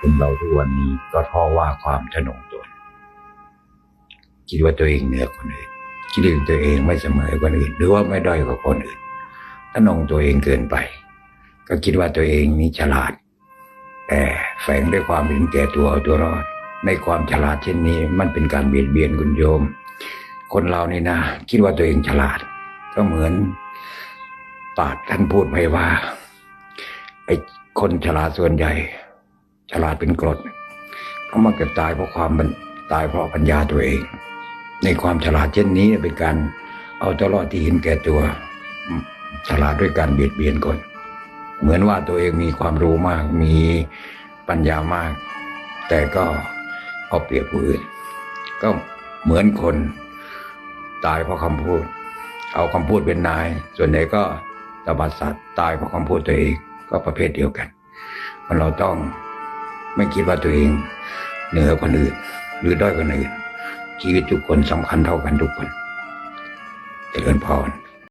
คนเราทุกวันนี้ก็เพราะว่าความทะนงตนคิดว่าตัวเองเหนือคนอื่นคิดว่าตัวเองไม่เสมอคนอื่น หรือว่าไม่ด้อยกว่าคนอื่นทะนงตัวเองเกินไป ก็คิดว่าตัวเองนี่ฉลาด แต่แฝงด้วยความเห็นแก่ตัวเอาตัวรอด ในความฉลาดเช่นนี้ มันเป็นการเบียดเบียนคุณโยม คนเรานี่นะ คิดว่าตัวเองฉลาด ก็เหมือนปาชญ์ท่านพูดไว้ว่าไอ้คนฉลาดส่วนใหญ่ ฉลาดเป็นกรดเขามักจะตายเพราะความมันตายเพราะปัญญาตัวเอง ในความฉลาดเช่นนี้เป็นการเอาตัวรอดที่เห็นแก่ตัวฉลาดด้วยการเบียดเบียนคน เหมือนว่าตัวเองมีความรู้มาก มีปัญญามาก แต่ก็เอาเปรียบผู้อื่น ก็เหมือนคนตายเพราะคำพูด เอาคำพูดเป็นนาย ส่วนใหญ่ก็ตบัดสัตว์ตายเพราะคำพูดตัวเองก็ประเภทเดียวกัน มันเราต้อง ไม่คิดว่าตัวเองเหนือคนอื่น หรือด้อยคนอื่น ชีวิตทุกคนสำคัญเท่ากันทุกคนเจริญพร